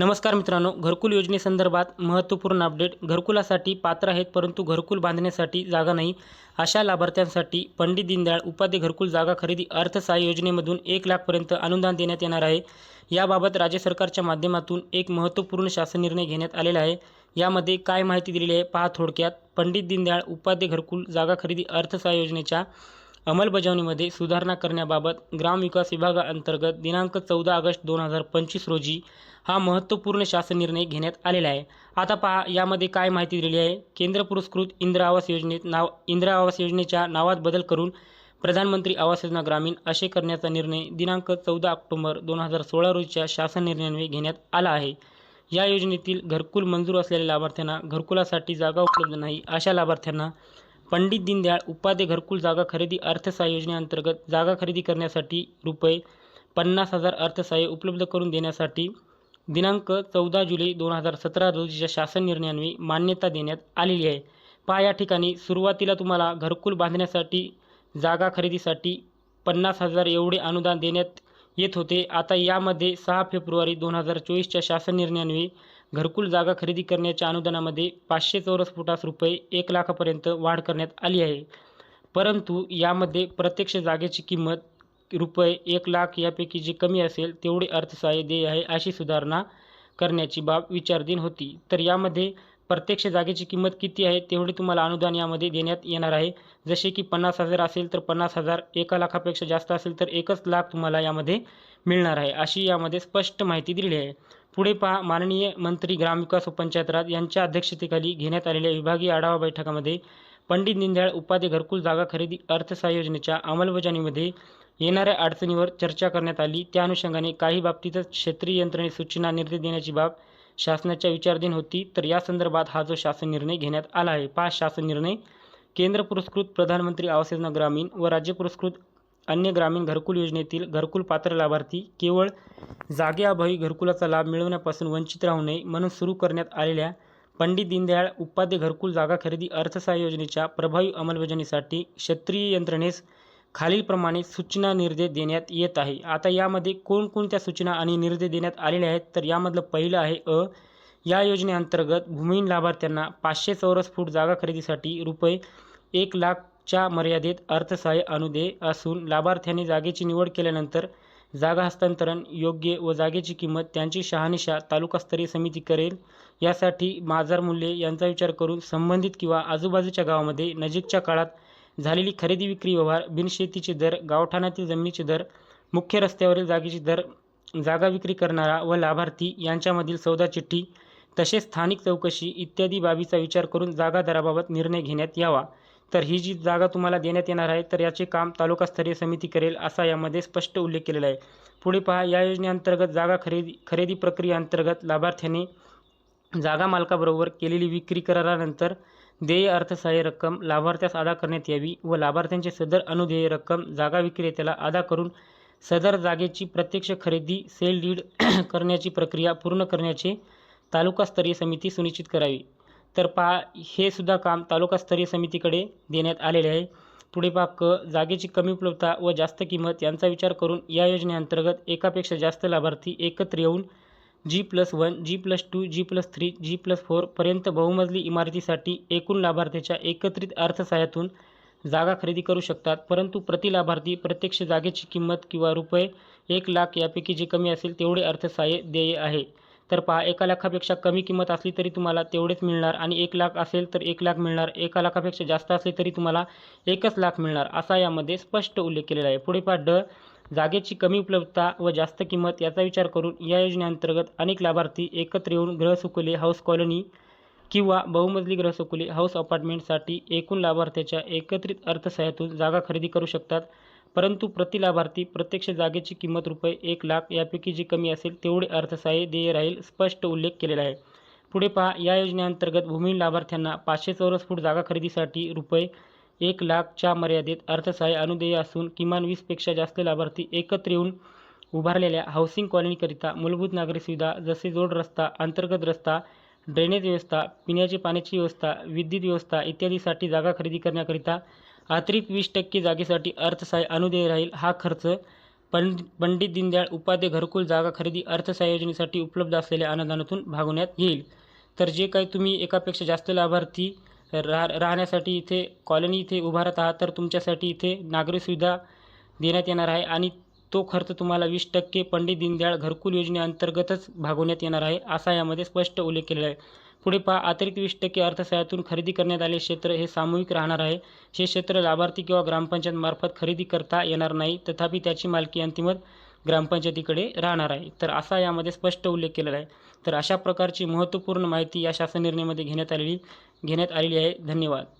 नमस्कार मित्रांनो घरकुल योजनेसंदर्भात महत्त्वपूर्ण अपडेट. घरकुलासाठी पात्र आहेत परंतु घरकुल बांधण्यासाठी जागा नाही. अशा लाभार्थ्यांसाठी पंडित दीनदयाळ उपाध्याय घरकुल जागा खरेदी अर्थसहाय्य योजनेमधून एक लाखपर्यंत अनुदान देण्यात येणार आहे. याबाबत राज्य सरकारच्या माध्यमातून एक महत्त्वपूर्ण शासन निर्णय घेण्यात आलेला आहे. यामध्ये काय माहिती दिलेली आहे पहा थोडक्यात. पंडित दीनदयाळ उपाध्याय घरकुल जागा खरेदी अर्थसहाय्य योजनेच्या अंमलबजावणीमध्ये सुधारणा करण्याबाबत ग्रामविकास विभागाअंतर्गत दिनांक चौदा ऑगस्ट दोन हजार पंचवीस रोजी हा महत्त्वपूर्ण शासन निर्णय घेण्यात आलेला आहे. आता पहा यामध्ये काय माहिती दिलेली आहे? केंद्र पुरस्कृत इंदिरा आवास योजनेत नाव इंदिरा आवास योजनेच्या नावात बदल करून प्रधानमंत्री आवास योजना ग्रामीण असे करण्याचा निर्णय दिनांक चौदा ऑक्टोबर दोन हजार सोळा रोजीच्या शासन निर्णयान्वये घेण्यात आला आहे. या योजनेतील घरकुल मंजूर असलेल्या लाभार्थ्यांना घरकुलासाठी जागा उपलब्ध नाही अशा लाभार्थ्यांना पंडित दीनदयाळ उपाध्याय घरकुल जागा खरेदी अर्थसहाय्य योजनेअंतर्गत जागा खरेदी करण्यासाठी रुपये पन्नास हजार अर्थसहाय्य उपलब्ध करून देण्यासाठी दिनांक चौदा जुलै दोन हजार सतरा रोजीच्या शासन निर्णयान्वये मान्यता देण्यात आलेली आहे. पहा या ठिकाणी सुरुवातीला तुम्हाला घरकुल बांधण्यासाठी जागा खरेदीसाठी पन्नास हजार एवढे अनुदान देण्यात येत होते. आता यामध्ये सहा फेब्रुवारी दोन हजार चोवीसच्या शासन निर्णयान्वये घरकुल जागा खरेदी करण्याच्या अनुदानामध्ये पाचशे चौरस फुटास रुपये एक लाखापर्यंत वाढ करण्यात आली आहे. परंतु यामध्ये प्रत्यक्ष जागेची किंमत रुपये एक लाख यापैकी जे कमी असेल तेवढे अर्थसहाय्य देय आहे अशी सुधारणा करण्याची बाब विचारधीन होती. तर यामध्ये प्रत्यक्ष जागेची किंमत किती आहे तेवढे तुम्हाला अनुदान यामध्ये देण्यात येणार आहे. जसे की पन्नास हजार असेल तर पन्नास हजार एका लाखापेक्षा जास्त असेल तर एकच लाख तुम्हाला यामध्ये मिळणार आहे. अशी यामध्ये स्पष्ट माहिती दिलेली आहे. पुढे पहा माननीय मंत्री ग्रामविकास व पंचायत राज यांच्या अध्यक्षतेखाली घेण्यात आलेल्या विभागीय आढावा बैठकामध्ये पंडित दीनदयाळ उपाध्याय घरकुल जागा खरेदी अर्थसहाय्य योजनेच्या अंमलबजावणीमध्ये येणाऱ्या अडचणीवर चर्चा करण्यात आली. त्या अनुषंगाने काही बाबतीतच क्षेत्रीय यंत्रणेत सूचना निर्देश देण्याची बाब शासनाच्या विचारधीन होती तर या संदर्भात हा जो शासन निर्णय घेण्यात आला आहे पाच शासन निर्णय केंद्र पुरस्कृत प्रधानमंत्री आवास योजना ग्रामीण व राज्य पुरस्कृत अन्य ग्रामीण घरकुल योजनेतील घरकुल पात्र लाभार्थी केवळ जागेअभावी घरकुलाचा लाभ मिळवण्यापासून वंचित राहू नये म्हणून सुरू करण्यात आलेल्या पंडित दीनदयाळ उपाध्याय घरकुल जागा खरेदी अर्थसहाय्य योजनेच्या प्रभावी अंमलबजावणीसाठी क्षेत्रीय यंत्रणेस खालीलप्रमाणे सूचना निर्देश देण्यात येत आहे. आता यामध्ये कोणकोणत्या सूचना आणि निर्देश देण्यात आलेले आहेत? तर यामधलं पहिलं आहे अ. या योजनेअंतर्गत भूमिहीन लाभार्थ्यांना पाचशे चौरस फूट जागा खरेदीसाठी रुपये एक लाखच्या मर्यादेत अर्थसहाय्य अनुदेय असून लाभार्थ्यांनी जागेची निवड केल्यानंतर जागा हस्तांतरण योग्य व जागेची किंमत त्यांची शहानिशा तालुकास्तरीय समिती करेल. यासाठी बाजार मूल्ये यांचा विचार करून संबंधित किंवा आजूबाजूच्या गावामध्ये नजीकच्या काळात झालेली खरेदी विक्री व्यवहार बिनशेतीचे दर गावठाणातील जमिनीचे दर मुख्य रस्त्यावरील जागेचे दर जागा विक्री करणारा व लाभार्थी यांच्यामधील सौदा चिठ्ठी तसेच स्थानिक चौकशी इत्यादी बाबीचा विचार करून जागा दराबाबत निर्णय घेण्यात यावा. तर ही जी जागा तुम्हाला देण्यात येणार आहे तर याचे काम तालुकास्तरीय समिती करेल असा यामध्ये स्पष्ट उल्लेख केलेला आहे. पुढे पहा या योजनेअंतर्गत जागा खरेदी खरेदी प्रक्रियेअंतर्गत लाभार्थ्याने जागा मालकाबरोबर केलेली विक्री करारानंतर देय अर्थसहाय्य रक्कम लाभार्थ्यास अदा करण्यात यावी व लाभार्थ्यांचे सदर अनुदेय रक्कम जागा विक्रेत्याला अदा करून सदर जागेची प्रत्यक्ष खरेदी सेल डीड करण्याची प्रक्रिया पूर्ण करण्याचे तालुकास्तरीय समिती सुनिश्चित करावी. तर पहा हे सुद्धा काम तालुकास्तरीय समितीकडे देण्यात आलेले आहे. पुढे पहा क जागेची कमी उपलब्धता व जास्त किंमत यांचा विचार करून या योजनेअंतर्गत एकापेक्षा जास्त लाभार्थी एकत्र येऊन G plus one G plus two G plus three G plus फोरपर्यंत बहुमजली इमारतीसाठी एकूण लाभार्थ्याच्या एकत्रित अर्थसहाय्यातून जागा खरेदी करू शकतात. परंतु प्रति लाभार्थी प्रत्यक्ष जागेची किंमत किंवा रुपये एक लाख यापैकी जे कमी असेल तेवढे अर्थसहाय्य देय आहे. तर पहा एका लाखापेक्षा कमी किंमत असली तरी तुम्हाला तेवढेच मिळणार आणि एक लाख असेल तर एक लाख मिळणार. एका लाखापेक्षा जास्त असले तरी तुम्हाला एकच लाख मिळणार असा यामध्ये स्पष्ट उल्लेख केलेला आहे. पुढे पहा ड जागेची कमी उपलब्धता व जास्त किंमत याचा विचार करून या योजनेअंतर्गत अनेक लाभार्थी एकत्र येऊन गृहसुकुले हाऊस कॉलनी किंवा बहुमजली गृहसुकुले हाऊस अपार्टमेंटसाठी एकूण लाभार्थ्याच्या एकत्रित अर्थसहाय्यातून जागा खरेदी करू शकतात. परंतु प्रति लाभार्थी प्रत्यक्ष जागेची किंमत रुपये एक लाख यापैकी जी कमी असेल तेवढे अर्थसहाय्य देय राहील स्पष्ट उल्लेख केलेला आहे. पुढे पहा या योजनेअंतर्गत भूमिहीन लाभार्थ्यांना पाचशे चौरस फूट जागा खरेदीसाठी रुपये एक लाखच्या मर्यादेत अर्थसहाय्य अनुदेय असून किमान वीसपेक्षा जास्त लाभार्थी एकत्र येऊन उभारलेल्या हाऊसिंग कॉलनीकरिता मूलभूत नागरी सुविधा जसे जोड रस्ता अंतर्गत रस्ता ड्रेनेज व्यवस्था पिण्याची पाण्याची व्यवस्था विद्युत व्यवस्था इत्यादीसाठी जागा खरेदी करण्याकरिता अतिरिक्त वीस टक्के जागेसाठी अर्थसहाय्य अनुदेय राहील. हा खर्च पं पंडित दीनदयाळ उपाध्याय घरकुल जागा खरेदी अर्थसहाय्य योजनेसाठी उपलब्ध असलेल्या अनुदानातून भागवण्यात येईल. तर जे काही तुम्ही एकापेक्षा जास्त लाभार्थी राह राहण्यासाठी इथे कॉलनी इथे उभारत आहात तर तुमच्यासाठी इथे नागरी सुविधा देण्यात येणार आहे आणि तो खर्च तुम्हाला वीस टक्के पंडित दीनदयाळ घरकुल योजनेअंतर्गतच भागवण्यात येणार आहे असा यामध्ये स्पष्ट उल्लेख केलेला आहे. पुढे पहा अतिरिक्त वीस टक्के अर्थसहाय्यातून खरेदी करण्यात आलेले क्षेत्र हे सामूहिक राहणार आहे. हे क्षेत्र लाभार्थी किंवा ग्रामपंचायत मार्फत खरेदी करता येणार नाही तथापि त्याची मालकी अंतिमत ग्रामपंचायतीकडे राहणार आहे. तर असा यामध्ये स्पष्ट उल्लेख केलेला आहे. तर अशा प्रकारची महत्त्वपूर्ण माहिती या शासन निर्णयामध्ये घेण्यात आलेली घेण्यात आलेली आहे. धन्यवाद.